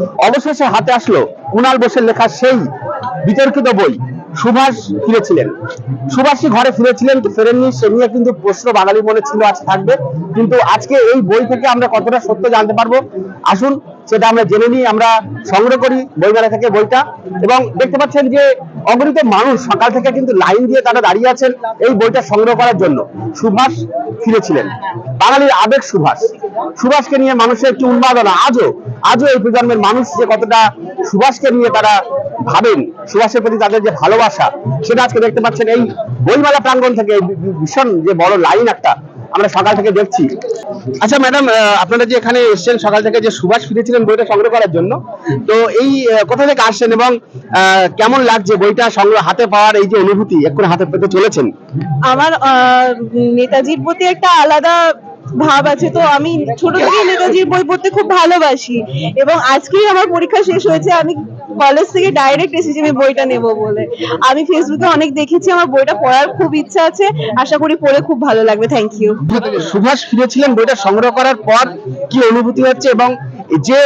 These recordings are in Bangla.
অবশেষে হাতে আসলো কুণাল বোসের লেখা সেই বিতর্কিত বই। সুভাষ ফিরেছিলেন। সুভাষই ঘরে ফিরেছিলেন, তো ফেরেননি, সে নিয়ে কিন্তু প্রশ্ন বাঙালি মনে ছিল আজ থাকবে। কিন্তু আজকে এই বই থেকে আমরা কতটা সত্য জানতে পারব? আসুন সেটা আমরা জেনে নিই আমরা সংগ্রহ করি বইমেলা থেকে বইটা। এবং দেখতে পাচ্ছেন যে অগণিত মানুষ সকাল থেকে কিন্তু লাইন দিয়ে তারা দাঁড়িয়ে আছেন এই বইটা সংগ্রহ করার জন্য। সুভাষ ফিরেছিলেন। বাঙালির আবেগ সুভাষ। সুভাষকে নিয়ে মানুষের একটি উন্মাদনা। আজও আজও এই প্রজন্মের মানুষ যে কতটা সুভাষকে নিয়ে তারা ভাবেন, সুভাষের প্রতি তাদের যে ভালোবাসা, সেটা আজকে দেখতে পাচ্ছেন এই বইমেলা প্রাঙ্গণ থেকে ভীষণ যে বড় লাইন একটা আমরা সকাল থেকে দেখছি। আচ্ছা ম্যাডাম আপনারা যে এখানে এসছেন সকাল থেকে যে সুভাষ ফিরেছিলেন বইটা সংগ্রহ করার জন্য, তো এই কোথা থেকে আসছেন এবং কেমন লাগছে বইটা সংগ্রহ, হাতে পাওয়ার এই যে অনুভূতি এখন হাতে পেতে চলেছেন? আমার নেতাজির প্রতি একটা আলাদা ভাব আছে। তো আমি ছোট থেকে নেতাজির বই পড়তে খুব ভালোবাসি। এবং আজকেই আমার পরীক্ষা শেষ হয়েছে, আমি কলেজ থেকে ডাইরেক্ট এসেছি আমি বইটা নেব বলে। আমি ফেসবুকে অনেক দেখেছি, আমার বইটা পড়ার খুব ইচ্ছা আছে। আশা করি পড়ে খুব ভালো লাগবে থ্যাংক ইউ সুভাষ ফিরেছিলেন বইটা সংগ্রহ করার পর কি অনুভূতি হচ্ছে? এবং যে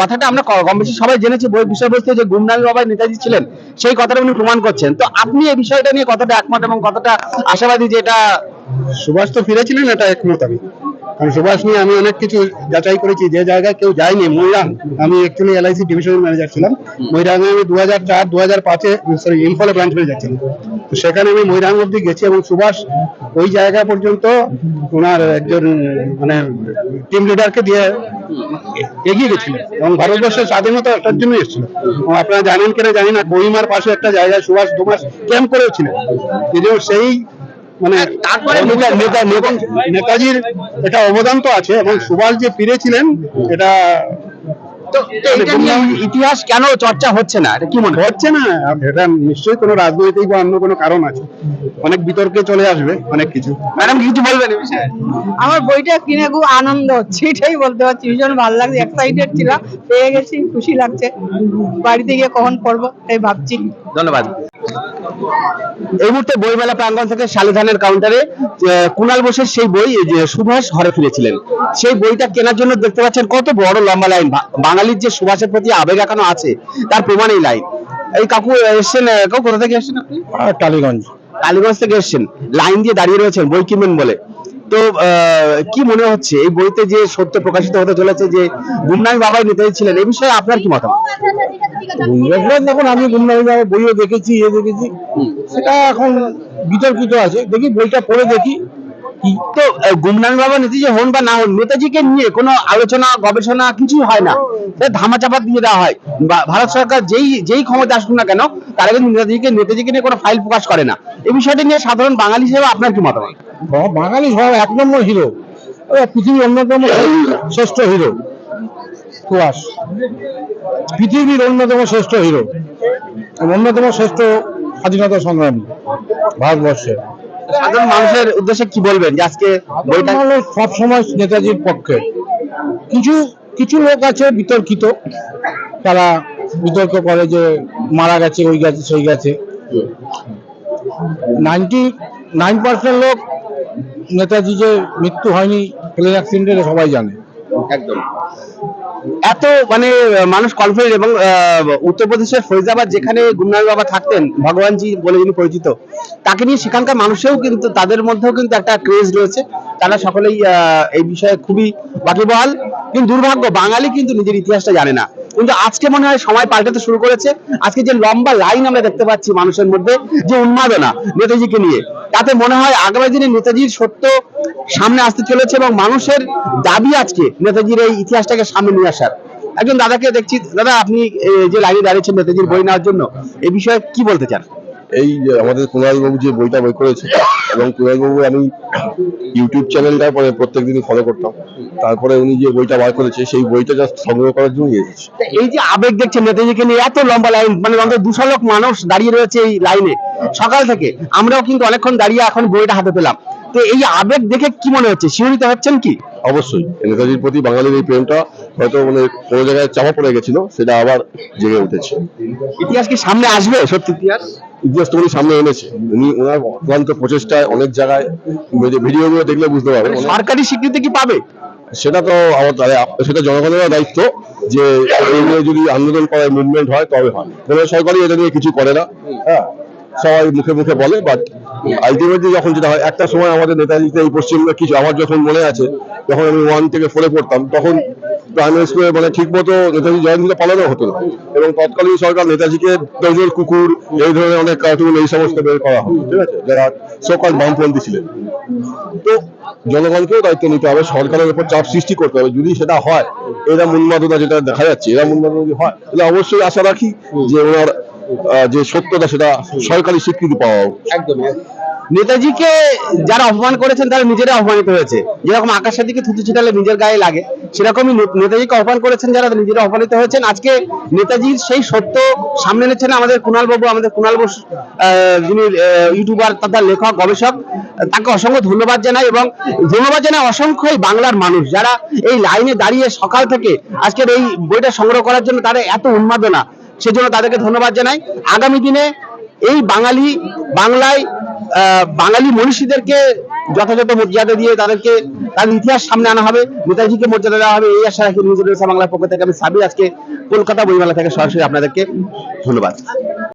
কথাটা আমরা কম বেশি সবাই জেনেছি, বই বিষয়বস্তু যে গুমনাল বাবা নেতাজি ছিলেন, সেই কথাটা উনি প্রমাণ করছেন। তো আপনি এই বিষয়টা নিয়ে কতটা একমত এবং কতটা আশাবাদী যে এটা সুভাষ তো ফিরেছিলেন এটা একমত আমি কারণ সুভাষ নিয়ে আমি অনেক কিছু যাচাই করেছি, যে জায়গায় কেউ যায়নি, ময়রাং। আমি অ্যাকচুয়ালি এলআইসি ডিভিশনাল ম্যানেজার ছিলাম। ময়রাঙে আমি দু হাজার চার দু হাজার পাঁচে সরি ইম্ফলে ব্রাঞ্চ ম্যানেজার ছিলাম। তো সেখানে আমি ময়রাং অব্দি গেছি এবং সুভাষ ওই জায়গা পর্যন্ত ওনার একজন মানে টিম লিডারকে দিয়ে এগিয়ে গেছিল। এবং ভারতবর্ষের স্বাধীনতার জন্য এসেছিল। এবং আপনারা জানেন কিনা জানি না কোহিমার পাশে একটা জায়গায় সুভাষ দু মাস ক্যাম্প করেছিলেন যদিও সেই মানে নেতাজির এটা অবদান তো আছে এবং সুভাষ যে ফিরেছিলেন এটা ইতিহাস কেন চর্চা হচ্ছে না? এটা কি মনে হচ্ছে না এটা নিশ্চয়ই কোনো রাজনৈতিক বা অন্য কোনো কারণ আছে। অনেক বিতর্কে চলে আসবে অনেক কিছু। ম্যাডাম কিছু বলবেন আমার বইটা কিনে খুব আনন্দ হচ্ছে এটাই বলতে পারছি ভীষণ ভালো লাগছে এক্সাইটেড ছিলাম পেয়ে গেছি খুশি লাগছে। বাড়িতে গিয়ে কখন পড়ব তাই ভাবছি। ধন্যবাদ। এই মুহূর্তে বইমেলা প্রাঙ্গণ থেকে শালিধানের কাউন্টারে কুণাল বোসের সেই বই যে সুভাষ ঘরে ফিরেছিলেন। সেই বইটা কেনার জন্য দেখতে পাচ্ছেন কত বড় লম্বা লাইন বা- বাঙালির যে সুভাষের প্রতি আবেগ এখনও আছে তার প্রমাণ এই লাইন এই কাকু এসছেন কাকু কোথা থেকে এসছেন আপনি? টালিগঞ্জ। কালীগঞ্জ থেকে এসছেন। লাইন দিয়ে দাঁড়িয়ে রয়েছেন বই কিনবেন বলে। তো কি মনে হচ্ছে এই বইতে যে সত্য প্রকাশিত হতে চলেছে যে গুমনামি বাবাই নেতাজি ছিলেন এই বিষয়ে আপনার কি মতামত? দেখুন আমি গুমনামি বাবা বইও দেখেছি এ দেখেছি সেটা এখন বিতর্কিত আছে। দেখি বইটা পড়ে দেখি। তো গুমনামি বাবা নেতাজি হন বা না হন, নেতাজিকে নিয়ে কোনো আলোচনা, গবেষণা কিছু হয় না। ধামাচাপা দিয়ে দেওয়া হয়। ভারত সরকার যেই যেই ক্ষমতা আসুক না কেন, তারা কিন্তু নেতাজিকে নেতাজিকে নিয়ে কোনো ফাইল প্রকাশ করে না। এই বিষয়টি নিয়ে সাধারণ বাঙালি হিসেবে আপনার কি মতামত? বাঙালি সব এক নম্বর হিরো। পৃথিবীর অন্যতম শ্রেষ্ঠ হিরো। সুভাষ। পৃথিবীর অন্যতম শ্রেষ্ঠ হিরো। অন্যতম শ্রেষ্ঠ স্বাধীনতা সংগ্রামী ভারতবর্ষের। সাধারণ মানুষের উদ্দেশ্যে কি বলবেন যে আজকে বইটা মানুষ সবসময় নেতাজির পক্ষে। কিছু কিছু লোক আছে বিতর্কিত। তারা বিতর্ক করে যে মারা গেছে ওই গেছে সেই গেছে। নাইনটি নাইন পার্সেন্ট লোক নেতাজি যে মৃত্যু হয়নি প্লেন অ্যাক্সিডেন্টে সবাই জানে। একদম। এত মানে মানুষ কনফিডেন্ট এবং উত্তরপ্রদেশের ফৈজাবাদ যেখানে গুমনামি বাবা থাকতেন, ভগবানজি বলে যিনি পরিচিত, তাকে নিয়ে সেখানকার মানুষেও কিন্তু, তাদের মধ্যেও কিন্তু একটা ক্রেজ রয়েছে। তারা সকলেই এই বিষয়ে খুবই বাকিবহাল কিন্তু দুর্ভাগ্য, বাঙালি কিন্তু নিজের ইতিহাসটা জানে না। কিন্তু আজকে মনে হয় সময় পাল্টাতে শুরু করেছে। আজকে যে লম্বা লাইন আমরা দেখতে পাচ্ছি মানুষের মধ্যে, যে উন্মাদনা নেতাজিকে নিয়ে, তাতে মনে হয় আগামী দিনে নেতাজির সত্য সামনে আসতে চলেছে এবং মানুষের দাবি আজকে নেতাজির এই ইতিহাসটাকে সামনে নিয়ে আসার। একজন দাদাকে দেখছি, দাদা, আপনি যে লাইনে দাঁড়িয়েছেন নেতাজির বই নেওয়ার জন্য এই বিষয়ে কি বলতে চান? এই আমাদের কুণাল বাবু যে বইটা বই করেছে এবং কুণাল বাবু আমি ইউটিউব চ্যানেলটা পরে প্রত্যেকদিনই ফলো করতাম। তারপরে উনি যে বইটা বার করেছে সেই বইটা জাস্ট সংগ্রহ করার জন্যই এসেছি। এই যে আবেগ দেখছেন নেতাজিকে নিয়ে এত লম্বা লাইন মানে অন্তত দুশো লোক মানুষ দাঁড়িয়ে রয়েছে এই লাইনে সকাল থেকে আমরাও কিন্তু অনেকক্ষণ দাঁড়িয়ে এখন বইটা হাতে পেলাম। তো এই আবেগ দেখে কি মনে হচ্ছে? শিহরিত হচ্ছেন কি? অবশ্যই। নেতাজির প্রতি বাঙালির এই প্রেমটা হয়তো মানে কোনো জায়গায় চাপা পড়ে গেছিল সেটা আবার জেগে উঠেছে। ইতিহাস কি সামনে আসবে? সত্যি ইতিহাস? ইতিহাস তো উনি সামনে এনেছে। উনি ওনার অক্লান্ত প্রচেষ্টায় অনেক জায়গায় ভিডিওগুলো দেখলে বুঝতে পারবে। সরকারি স্বীকৃতি কি পাবে? সেটা তো আমার সেটা জনগণের দায়িত্ব যে নিয়ে যদি আন্দোলন করার মুভমেন্ট হয় তবে হয়। কোনো সরকারই এটা নিয়ে কিছু করে না। হ্যাঁ সবাই মুখে মুখে বলে বাট আলটিমেটলি যখন যেটা হয়, একটা সময় আমাদের নেতাজিতে এই পশ্চিমবঙ্গে কিছু আমার যখন মনে আছে, যখন আমি ওয়ান থেকে ফোরে পড়তাম, তখন প্রাইমারি স্কুলে মানে ঠিক মতো নেতাজি জয়ন্তীটা পালনও হতো না। এবং তৎকালীন সরকার নেতাজিকে দজর কুকুর, এই ধরনের অনেক কার্টুন এই সমস্ত বের করা হতো, ঠিক আছে? যারা সকাল বামপন্থী ছিলেন। তো জনগণকেও দায়িত্ব নিতে হবে, সরকারের উপর চাপ সৃষ্টি করতে হবে। যদি সেটা হয়, এরা উন্মাদনা যেটা দেখা যাচ্ছে, এরা উন্মাদনা যদি হয়, তাহলে অবশ্যই আশা রাখি যে ওনার যে সত্যতা সেটা সরকারি স্বীকৃতি পাওয়া উচিত। একদমই নেতাজিকে যারা অপমান করেছেন, তারা নিজেরা অপমানিত হয়েছে। যেরকম আকাশের দিকে থুতু ছিটালে নিজের গায়ে লাগে, সেরকমই নেতাজিকে অপমান করেছেন যারা নিজেরা অপমানিত হয়েছেন। আজকে নেতাজির সেই সত্য সামনে এনেছেন আমাদের কুণাল বাবু, আমাদের কুণাল বোস যিনি ইউটিউবার তথা লেখক, গবেষক। তাকে অসংখ্য ধন্যবাদ জানাই এবং ধন্যবাদ জানাই অসংখ্যই বাংলার মানুষ যারা এই লাইনে দাঁড়িয়ে সকাল থেকে আজকের এই বইটা সংগ্রহ করার জন্য তারা এত উন্মাদনা। সেজন্য তাদেরকে ধন্যবাদ জানাই। আগামী দিনে এই বাঙালি, বাংলায় বাঙালি মনীষীদেরকে যথাযথ মর্যাদা দিয়ে তাদেরকে তার ইতিহাস সামনে আনা হবে, নেতাজিকে মর্যাদা দেওয়া হবে, এই আশা রাখি নিউজ বাংলার পক্ষ থেকে আমি সাবি আজকে কলকাতা বইমেলা থেকে সরাসরি আপনাদেরকে ধন্যবাদ।